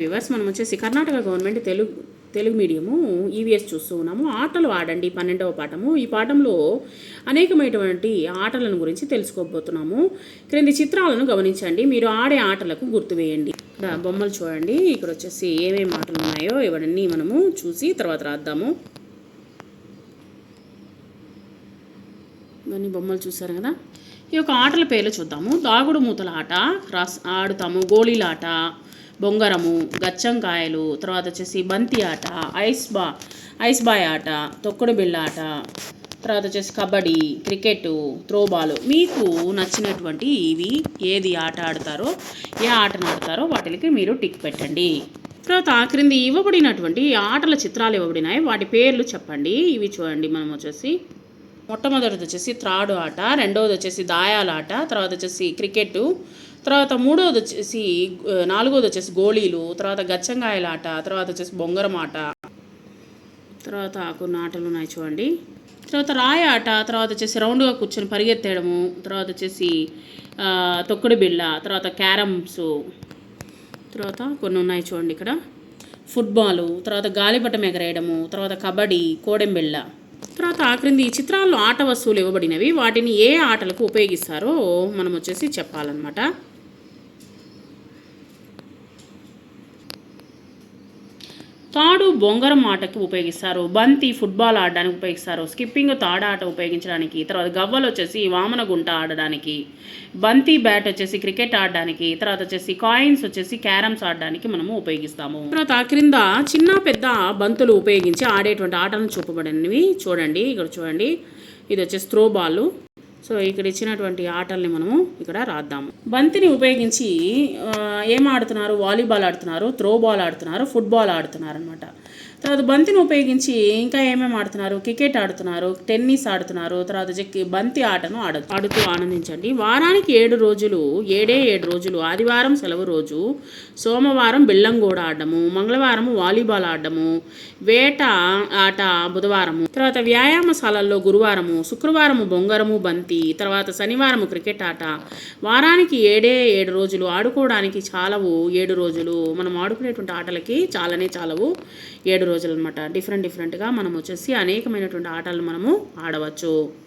Viewers మనం వచ్చేసి Karnataka government Telugu Telugu medium EVS చూస్తూ ఉన్నాము. ఆటలు ఆడండి పన్నెండవ పాఠము. ఈ పాఠంలో అనేకమైనటువంటి ఆటలను గురించి తెలుసుకోబోతున్నాము. క్రింది చిత్రాలను గమనించండి. మీరు ఆడే ఆటలకు గుర్తు వేయండి. ఇక్కడ బొమ్మలు చూడండి. ఇక్కడ వచ్చేసి ఏమేమి ఆటలు ఉన్నాయో ఇవన్నీ మనము చూసి తర్వాత రాద్దాము. ఇవన్నీ బొమ్మలు చూసారు కదా? ఈ యొక్క ఆటల పేర్లు చూద్దాము. దాగుడు మూతల ఆట రాస్ ఆడుతాము. గోళీలాట బొంగరము గచ్చంకాయలు తర్వాత వచ్చేసి బంతి ఆట ఐస్ బా ఐస్ బాయ్ ఆట తొక్కుడు బిళ్ళ ఆట తర్వాత వచ్చేసి కబడ్డీ క్రికెట్ త్రోబాల్. మీకు నచ్చినటువంటి ఇవి ఏది ఆట ఆడతారో ఏ ఆటను ఆడతారో వాటికి మీరు టిక్ పెట్టండి. తర్వాత క్రింది ఇవ్వబడినటువంటి ఆటల చిత్రాలు ఇవ్వబడినాయి వాటి పేర్లు చెప్పండి. ఇవి చూడండి మనం వచ్చేసి మొట్టమొదటిది వచ్చేసి త్రాడు ఆట రెండవది వచ్చేసి దాయాల ఆట తర్వాత వచ్చేసి క్రికెట్ తర్వాత మూడవది వచ్చేసి నాలుగోది నాలుగవది వచ్చేసి గోళీలు తర్వాత గచ్చంగాయల ఆట తర్వాత వచ్చేసి బొంగరం ఆట తర్వాత కొన్ని ఆటలు ఉన్నాయి చూడండి. తర్వాత రాయ ఆట తర్వాత వచ్చేసి రౌండ్గా కూర్చొని పరిగెత్తేయడము తర్వాత వచ్చేసి తొక్కుడు బిళ్ళ తర్వాత క్యారమ్స్ తర్వాత కొన్ని ఉన్నాయి చూడండి ఇక్కడ. ఫుట్బాలు తర్వాత గాలిపటం ఎగరేయడము తర్వాత కబడ్డీ కోడెంబిళ్ళ తర్వాత క్రింది ఈ చిత్రాల్లో ఆట వస్తువులు ఇవ్వబడినవి. వాటిని ఏ ఆటలకు ఉపయోగిస్తారో మనం వచ్చేసి చెప్పాలన్నమాట. తాడు బొంగరం ఆటకి ఉపయోగిస్తారు బంతి ఫుట్బాల్ ఆడడానికి ఉపయోగిస్తారు స్కిప్పింగ్ తాడ ఆట ఉపయోగించడానికి తర్వాత గవ్వలు వచ్చేసి వామన గుంట ఆడడానికి బంతి బ్యాట్ వచ్చేసి క్రికెట్ ఆడడానికి తర్వాత వచ్చేసి కాయిన్స్ వచ్చేసి క్యారమ్స్ ఆడడానికి మనము ఉపయోగిస్తాము. తర్వాత క్రింద చిన్న పెద్ద బంతులు ఉపయోగించి ఆడేటువంటి ఆటలను చూపబడినవి చూడండి ఇక్కడ చూడండి. ఇది వచ్చేసి త్రో బాల్. సో ఇక్కడ ఇచ్చినటువంటి ఆటల్ని మనము ఇక్కడ రాద్దాము. బంతిని ఉపయోగించి ఏం ఆడుతున్నారు? వాలీబాల్ ఆడుతున్నారు త్రో బాల్ ఆడుతున్నారు ఫుట్బాల్ ఆడుతున్నారు అనమాట తర్వాత బంతిని ఉపయోగించి ఇంకా ఏమేమి ఆడుతున్నారు? క్రికెట్ ఆడుతున్నారు టెన్నిస్ ఆడుతున్నారు తర్వాత వచ్చి బంతి ఆటను ఆడ ఆడుతూ ఆనందించండి. వారానికి ఏడు రోజులు ఏడే ఏడు రోజులు ఆదివారం సెలవు రోజు సోమవారం బిళ్ళంగూడ ఆడడము మంగళవారం వాలీబాల్ ఆడడము వేట ఆట బుధవారము తర్వాత వ్యాయామశాలల్లో గురువారము శుక్రవారము బొంగరము బంతి తర్వాత శనివారం క్రికెట్ ఆట. వారానికి ఏడే ఏడు రోజులు ఆడుకోవడానికి చాలవు. ఏడు రోజులు మనం ఆడుకునేటువంటి ఆటలకి చాలానే చాలవు. ఏడు రోజులు అనమాట డిఫరెంట్ డిఫరెంట్గా మనం వచ్చేసి అనేకమైనటువంటి ఆటలు మనము ఆడవచ్చు.